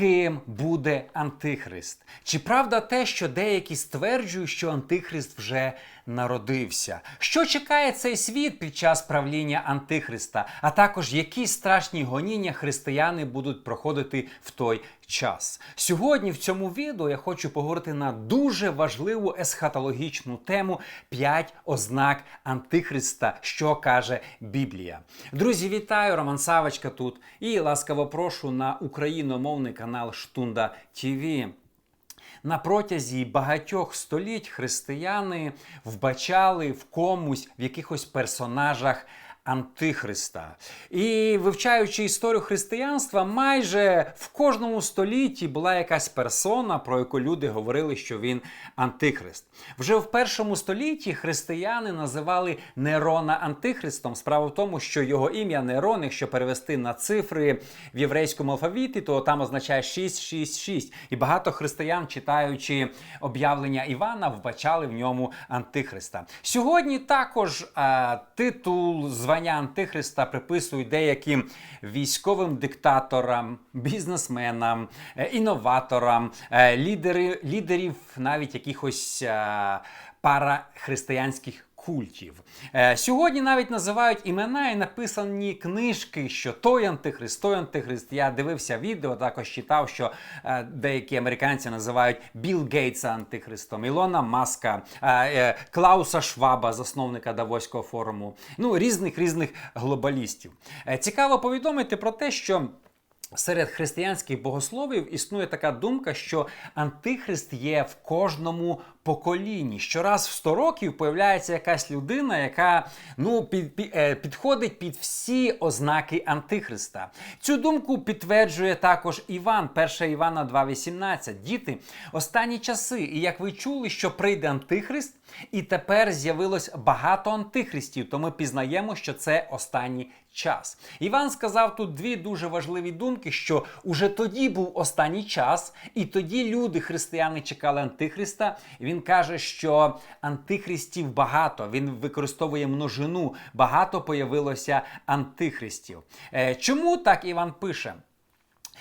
ким буде Антихрист? Чи правда те, що деякі стверджують, що Антихрист вже народився? Що чекає цей світ під час правління Антихриста? А також які страшні гоніння християни будуть проходити в той час? Сьогодні в цьому відео я хочу поговорити на дуже важливу есхатологічну тему 5 ознак Антихриста, що каже Біблія. Друзі, вітаю! Роман Савочка тут і ласкаво прошу на україномовний канал Штунда ТВ. На протязі багатьох століть християни вбачали в комусь в якихось персонажах Антихриста. І вивчаючи історію християнства, майже в кожному столітті була якась персона, про яку люди говорили, що він антихрист. Вже в першому столітті християни називали Нерона антихристом. Справа в тому, що його ім'я Нерон, якщо перевести на цифри в єврейському алфавіті, то там означає 666. І багато християн, читаючи об'явлення Івана, вбачали в ньому антихриста. Сьогодні також а, титул звання Антихриста приписують деяким військовим диктаторам, бізнесменам, е, інноваторам, е, лідери, лідерів навіть якихось е, парахристиянських культів. Е, Сьогодні навіть називають імена і написані книжки, що той антихрист, той антихрист. Я дивився відео, також читав, що е, деякі американці називають Білл Гейтса антихристом, Ілона Маска, е, е, Клауса Шваба, засновника Давоського форуму. Ну, різних різних глобалістів. Е, Цікаво повідомити про те, що. Серед християнських богословів існує така думка, що антихрист є в кожному поколінні. Щораз в 100 років появляється якась людина, яка ну, під, під, е, підходить під всі ознаки антихриста. Цю думку підтверджує також Іван, 1 Івана 2,18. Діти, останні часи, і як ви чули, що прийде антихрист, і тепер з'явилось багато антихристів, то ми пізнаємо, що це останній час. Іван сказав тут дві дуже важливі думки: що уже тоді був останній час, і тоді люди, християни, чекали антихриста. Він каже, що антихристів багато. Він використовує множину. Багато появилося антихристів. Е, Чому так Іван пише?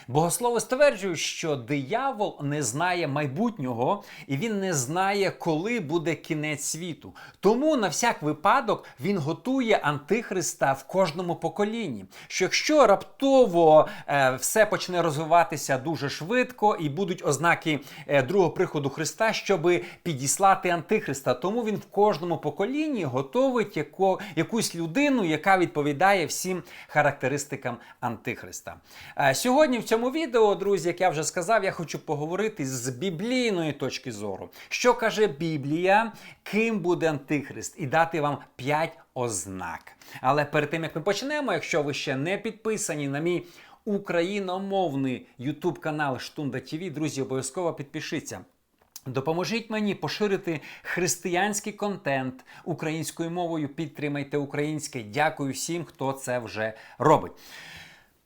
Богослови стверджують, що диявол не знає майбутнього і він не знає, коли буде кінець світу. Тому на всяк випадок він готує антихриста в кожному поколінні. Що якщо раптово е, все почне розвиватися дуже швидко і будуть ознаки е, другого приходу Христа, щоб підіслати антихриста, тому він в кожному поколінні готовить яко, якусь людину, яка відповідає всім характеристикам антихриста. Е, сьогодні в цьому відео, друзі, як я вже сказав, я хочу поговорити з біблійної точки зору. Що каже Біблія, ким буде антихрист, і дати вам 5 ознак. Але перед тим як ми почнемо, якщо ви ще не підписані на мій україномовний YouTube канал Штунда ТВ, друзі, обов'язково підпишіться. Допоможіть мені поширити християнський контент українською мовою. Підтримайте українське. Дякую всім, хто це вже робить.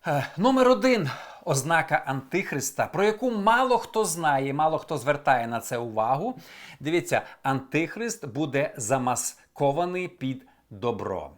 Е, Номер один ознака Антихриста, про яку мало хто знає, мало хто звертає на це увагу. Дивіться, Антихрист буде замаскований під добро.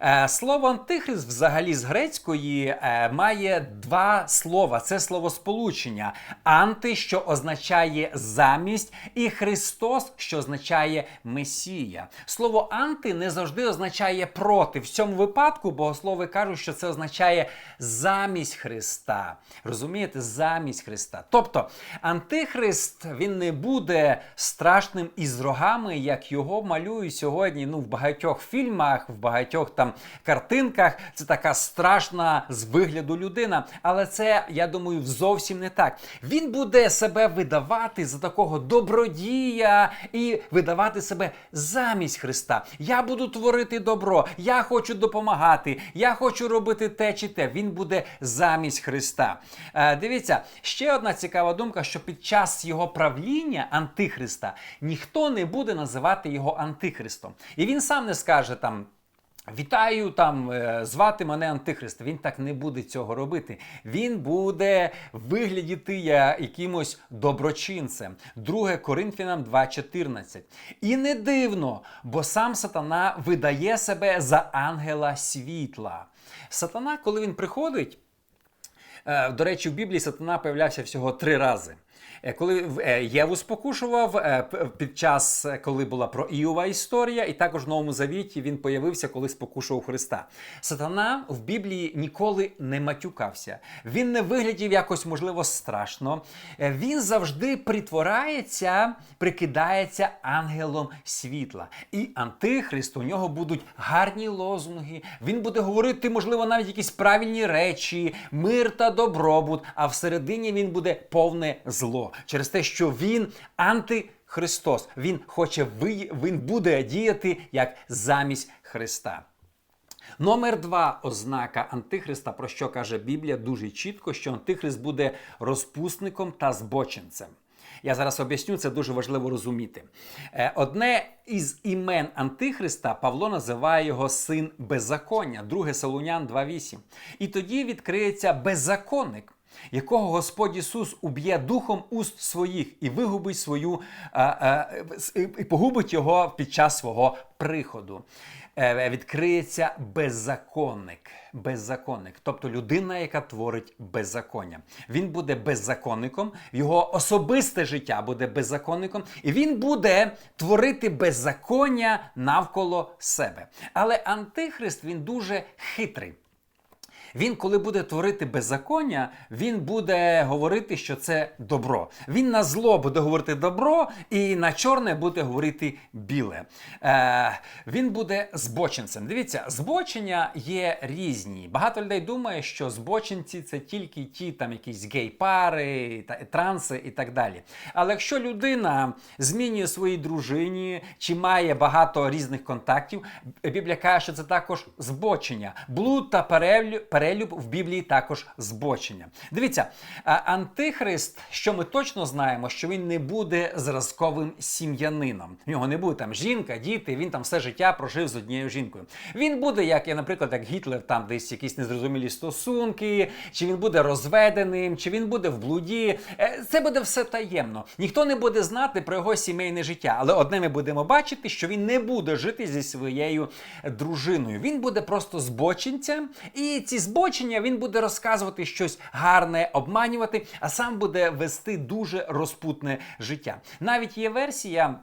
Е, Слово антихрист взагалі з грецької е, має два слова. Це словосполучення. Анти, що означає замість, і Христос, що означає Месія. Слово анти не завжди означає проти. В цьому випадку богослови кажуть, що це означає замість Христа. Розумієте, замість Христа. Тобто антихрист він не буде страшним із рогами, як його малюють сьогодні. Ну, в багатьох фільмах, в багатьох там картинках. Це така страшна з вигляду людина. Але це, я думаю, зовсім не так. Він буде себе видавати за такого добродія і видавати себе замість Христа. Я буду творити добро, я хочу допомагати, я хочу робити те чи те. Він буде замість Христа. Е, дивіться, ще одна цікава думка, що під час його правління Антихриста ніхто не буде називати його Антихристом. І він сам не скаже там. Вітаю там, е, звати мене Антихрист. Він так не буде цього робити. Він буде виглядіти я якимось доброчинцем. 2 Коринфянам 2.14. І не дивно, бо сам сатана видає себе за ангела світла. Сатана, коли він приходить. Е, До речі, в Біблії сатана появлявся всього три рази. Е, Коли е, Єву спокушував е, під час, коли була про Іова історія, і також в Новому Завіті він появився, коли спокушував Христа. Сатана в Біблії ніколи не матюкався. Він не виглядів якось, можливо, страшно. Він завжди притворається, прикидається ангелом світла. І антихрист у нього будуть гарні лозунги. Він буде говорити, можливо, навіть якісь правильні речі, мир та добробут. А всередині він буде повне зло через те, що він антихристос. Він хоче він буде діяти як замість Христа. Номер два ознака Антихриста, про що каже Біблія дуже чітко, що Антихрист буде розпусником та збочинцем. Я зараз об'ясню, це дуже важливо розуміти. Е, Одне із імен Антихриста Павло називає його син беззаконня, 2 Солунян 2.8. І тоді відкриється беззаконник, якого Господь Ісус уб'є духом уст своїх і вигубить свою а, а, і погубить його під час свого приходу. Е, Відкриється беззаконник. Беззаконник, тобто людина, яка творить беззаконня. Він буде беззаконником, його особисте життя буде беззаконником, і він буде творити беззаконня навколо себе. Але антихрист він дуже хитрий. Він, коли буде творити беззаконня, він буде говорити, що це добро. Він на зло буде говорити добро, і на чорне буде говорити біле. Е, він буде збочинцем. Дивіться, збочення є різні. Багато людей думає, що збочинці це тільки ті там якісь гей-пари, транси і так далі. Але якщо людина змінює своїй дружині чи має багато різних контактів, Біблія каже, що це також збочення. Блуд та перелю- перелюб в Біблії також збочення. Дивіться, антихрист, що ми точно знаємо, що він не буде зразковим сім'янином. В нього не буде там жінка, діти, він там все життя прожив з однією жінкою. Він буде, як наприклад, як Гітлер, там десь якісь незрозумілі стосунки, чи він буде розведеним, чи він буде в блуді. Е, Це буде все таємно. Ніхто не буде знати про його сімейне життя. Але одне ми будемо бачити, що він не буде жити зі своєю дружиною. Він буде просто збочинцем, і ці збочення він буде розказувати щось гарне, обманювати, а сам буде вести дуже розпутне життя. Навіть є версія.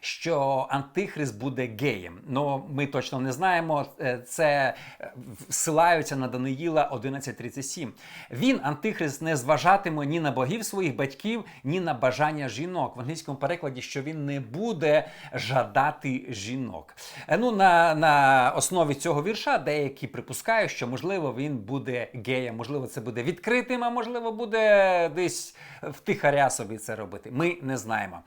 Що антихрист буде геєм. Ну ми точно не знаємо. Е, Це е, всилаються на Даниїла 11.37. Він, антихрист, не зважатиме ні на богів своїх батьків, ні на бажання жінок. В англійському перекладі, що він не буде жадати жінок. Е, Ну, на, на основі цього вірша деякі припускають, що можливо він буде геєм, можливо, це буде відкритим, а можливо, буде десь втихаря собі це робити. Ми не знаємо.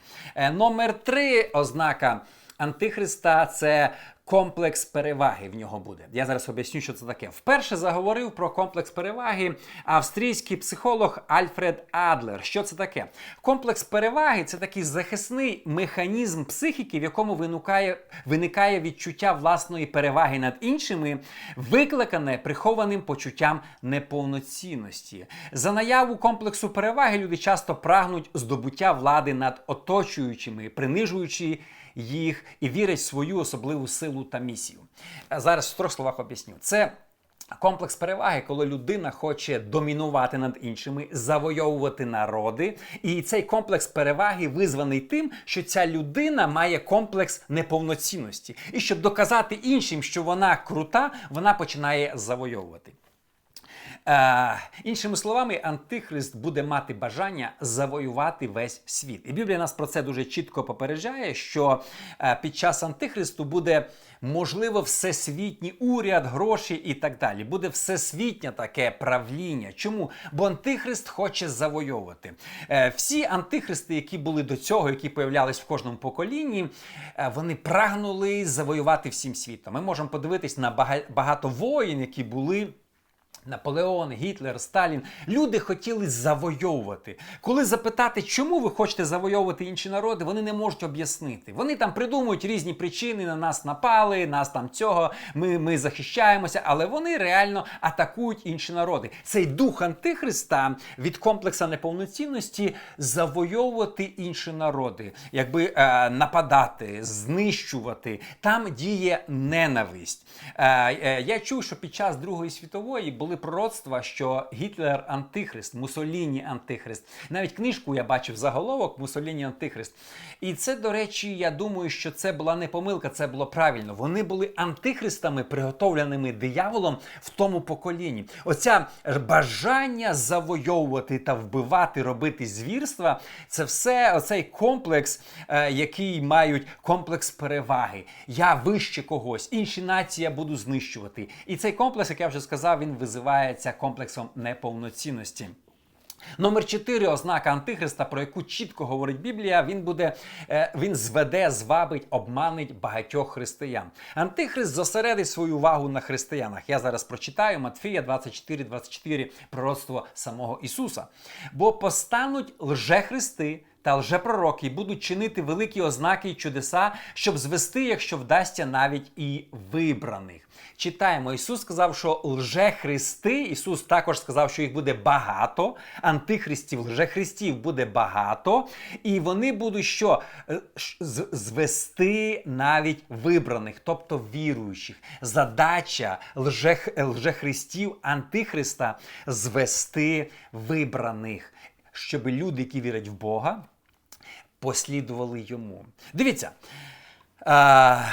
Номер три ознака Антихриста це комплекс переваги в нього буде. Я зараз об'ясню, що це таке. Вперше заговорив про комплекс переваги австрійський психолог Альфред Адлер. Що це таке? Комплекс переваги це такий захисний механізм психіки, в якому виникає, виникає відчуття власної переваги над іншими, викликане прихованим почуттям неповноцінності. За наяву комплексу переваги люди часто прагнуть здобуття влади над оточуючими, принижуючи їх і вірять в свою особливу силу та місію. Зараз в трьох словах об'ясню. Це Комплекс переваги, коли людина хоче домінувати над іншими, завойовувати народи. І цей комплекс переваги визваний тим, що ця людина має комплекс неповноцінності. І щоб доказати іншим, що вона крута, вона починає завойовувати. Е, іншими словами, антихрист буде мати бажання завоювати весь світ. І Біблія нас про це дуже чітко попереджає, що е, під час антихристу буде можливо всесвітній уряд, гроші і так далі. Буде всесвітнє таке правління. Чому? Бо антихрист хоче завойовувати. Е, всі антихристи, які були до цього, які появлялись в кожному поколінні, е, вони прагнули завоювати всім світом. Ми можемо подивитись на багато воїн, які були. Наполеон, Гітлер, Сталін. Люди хотіли завойовувати. Коли запитати, чому ви хочете завойовувати інші народи, вони не можуть об'яснити. Вони там придумують різні причини, на нас напали, нас там цього, ми, ми захищаємося, але вони реально атакують інші народи. Цей дух антихриста від комплекса неповноцінності завойовувати інші народи, якби е, нападати, знищувати. Там діє ненависть. Е, е, я чув, що під час Другої світової були були пророцтва, що Гітлер антихрист, Мусоліні антихрист. Навіть книжку я бачив заголовок Мусоліні антихрист. І це, до речі, я думаю, що це була не помилка, це було правильно. Вони були антихристами, приготовленими дияволом в тому поколінні. Оця бажання завойовувати та вбивати, робити звірства це все оцей комплекс, е, який мають комплекс переваги. Я вище когось, інші нації я буду знищувати. І цей комплекс, як я вже сказав, він визивається комплексом неповноцінності. Номер 4 ознака Антихриста, про яку чітко говорить Біблія, він буде, е, він зведе, звабить, обманить багатьох християн. Антихрист зосередить свою увагу на християнах. Я зараз прочитаю Матфія 24-24, пророцтво самого Ісуса. Бо постануть лжехристи та лжепророки будуть чинити великі ознаки й чудеса, щоб звести, якщо вдасться навіть і вибраних. Читаємо, Ісус сказав, що лжехристи, Ісус також сказав, що їх буде багато, антихристів, лжехристів буде багато, і вони будуть що? Е, Звести навіть вибраних, тобто віруючих. Задача лжех, лжехристів, антихриста звести вибраних, щоб люди, які вірять в Бога, послідували йому. Дивіться. А,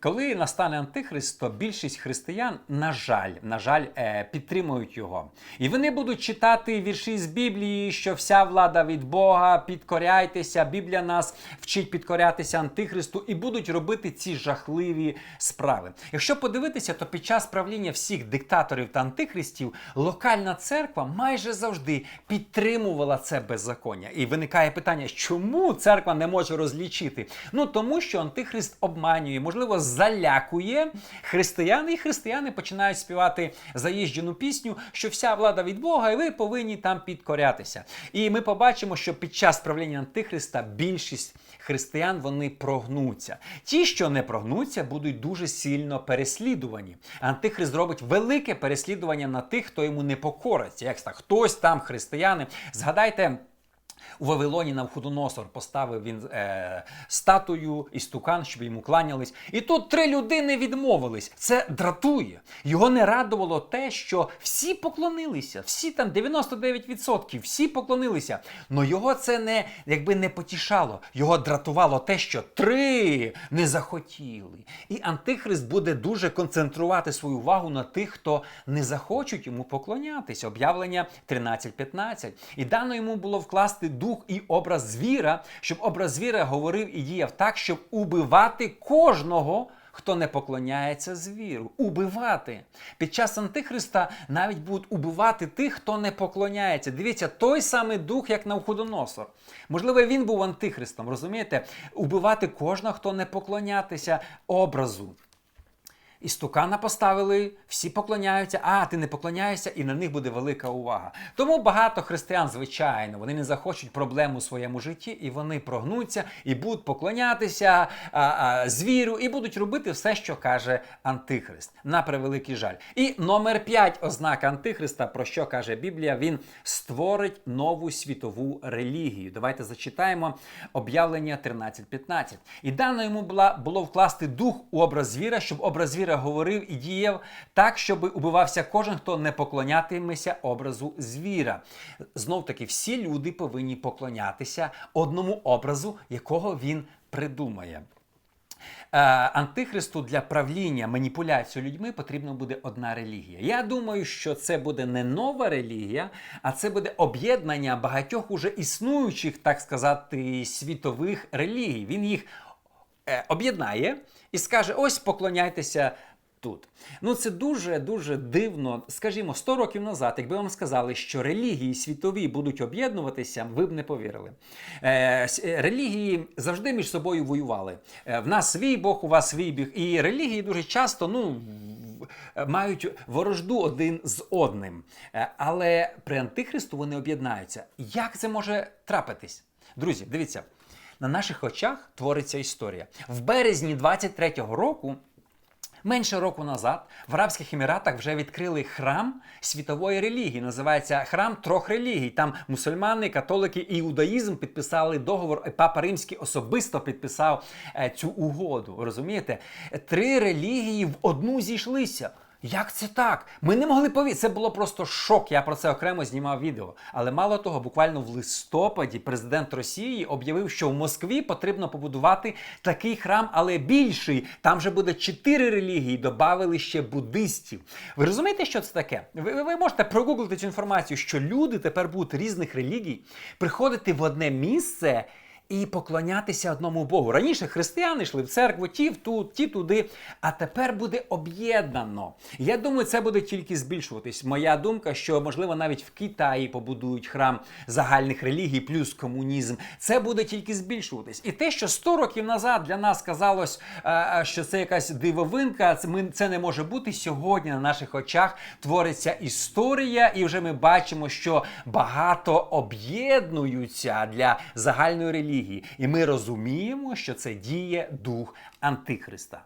коли настане Антихрист, то більшість християн, на жаль, на жаль, е, підтримують його. І вони будуть читати вірші з Біблії, що вся влада від Бога, підкоряйтеся. Біблія нас вчить підкорятися Антихристу, і будуть робити ці жахливі справи. Якщо подивитися, то під час правління всіх диктаторів та антихристів локальна церква майже завжди підтримувала це беззаконня. І виникає питання, чому церква не може розлічити? Ну тому що антихрист обманює, можливо, залякує християн, і християни починають співати заїжджену пісню, що вся влада від Бога, і ви повинні там підкорятися. І ми побачимо, що під час правління антихриста більшість християн вони прогнуться. Ті, що не прогнуться, будуть дуже сильно переслідувані. Антихрист зробить велике переслідування на тих, хто йому не покориться. Як так, хтось там, християни. Згадайте. У Вавилоні Навходоносор поставив він е, статую і стукан, щоб йому кланялись. І тут три людини відмовились. Це дратує. Його не радувало те, що всі поклонилися, всі там 99%, всі поклонилися. Но його це не якби не потішало. Його дратувало те, що три не захотіли. І Антихрист буде дуже концентрувати свою увагу на тих, хто не захочуть йому поклонятися. Об'явлення 13.15. І дано йому було вкласти дух і образ звіра, щоб образ звіра говорив і діяв так, щоб убивати кожного. Хто не поклоняється звіру, убивати. Під час Антихриста навіть будуть убивати тих, хто не поклоняється. Дивіться, той самий дух, як Навходоносор. Можливо, він був антихристом, розумієте? Убивати кожного, хто не поклонятися образу. І стукана поставили, всі поклоняються, а ти не поклоняєшся, і на них буде велика увага. Тому багато християн, звичайно, вони не захочуть проблем у своєму житті, і вони прогнуться і будуть поклонятися а, а, звіру, і будуть робити все, що каже Антихрист. На превеликий жаль. І номер 5 ознака Антихриста, про що каже Біблія, він створить нову світову релігію. Давайте зачитаємо об'явлення 13.15. І дано йому було вкласти дух у образ звіра, щоб образ звіра говорив і діяв так, щоб убивався кожен, хто не поклонятиметься образу звіра. Знов таки, всі люди повинні поклонятися одному образу, якого він придумає. Е, Антихристу для правління маніпуляцію людьми потрібна буде одна релігія. Я думаю, що це буде не нова релігія, а це буде об'єднання багатьох уже існуючих, так сказати, світових релігій. Він їх об'єднає і скаже: ось поклоняйтеся. Тут ну це дуже дуже дивно. Скажімо, 100 років назад, якби вам сказали, що релігії світові будуть об'єднуватися, ви б не повірили. Е, е, релігії завжди між собою воювали. Е, в нас свій Бог, у вас свій біг. І релігії дуже часто ну, е, мають ворожду один з одним. Е, але при Антихристу вони об'єднаються. Як це може трапитись? Друзі, дивіться. На наших очах твориться історія. В березні 23-го року Менше року назад в Арабських Еміратах вже відкрили храм світової релігії. Називається храм трьох релігій. Там мусульмани, католики і іудаїзм підписали договор. Папа Римський особисто підписав е, цю угоду. Розумієте? Три релігії в одну зійшлися. Як це так? Ми не могли повірити. Це було просто шок. Я про це окремо знімав відео. Але мало того, буквально в листопаді президент Росії об'явив, що в Москві потрібно побудувати такий храм, але більший. Там вже буде чотири релігії, додали ще буддистів. Ви розумієте, що це таке? Ви- ви можете прогуглити цю інформацію, що люди тепер будуть різних релігій приходити в одне місце. І поклонятися одному Богу. Раніше християни йшли в церкву, ті в тут, ті туди. А тепер буде об'єднано. Я думаю, це буде тільки збільшуватись. Моя думка, що можливо навіть в Китаї побудують храм загальних релігій, плюс комунізм. Це буде тільки збільшуватись. І те, що 100 років назад для нас казалось, е, е, що це якась дивовинка, це не може бути. Сьогодні на наших очах твориться історія, і вже ми бачимо, що багато об'єднуються для загальної релігії. І ми розуміємо, що це діє дух Антихриста.